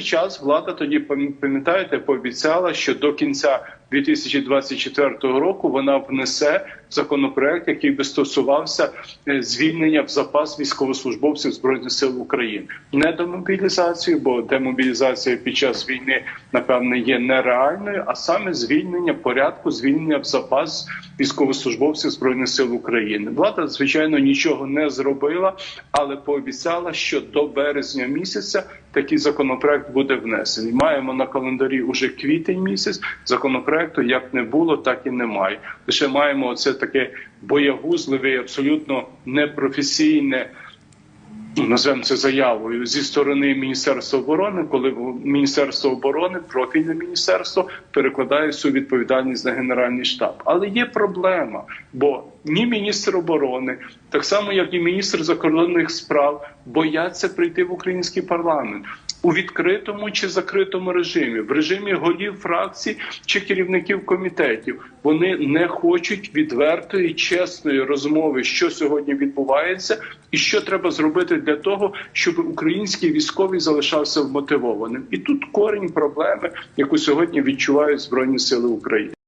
час влада тоді пам- пам'ятаєте, пообіцяла, що до кінця 2024 року вона внесе законопроект, який би стосувався е, звільнення в запас військовослужбовців збройних сил України. Не демобілізацію, бо демобілізація під час війни напевне є нереальною, а саме звільнення порядку звільнення в запас військовослужбовців збройних сил України. Влада звичайно нічого не зробила, але пообіцяла, що до березня місяця такий законопроект буде внесений. Маємо на календарі уже квітень місяць. Законопроекту як не було, так і немає. Лише маємо оце таке боягузливе, і абсолютно непрофесійне. ну, Назвемо це заявою зі сторони Міністерства оборони, коли Міністерство оборони, профільне міністерство, перекладає всю відповідальність на Генеральний штаб. Але є проблема, бо ні міністр оборони, так само як і міністр закордонних справ, бояться прийти в український парламент у відкритому чи закритому режимі, в режимі голів фракцій чи керівників комітетів. Вони не хочуть відвертої, чесної розмови, що сьогодні відбувається, і що треба зробити для того, щоб український військовий залишався вмотивованим. І тут корінь проблеми, яку сьогодні відчувають збройні сили України.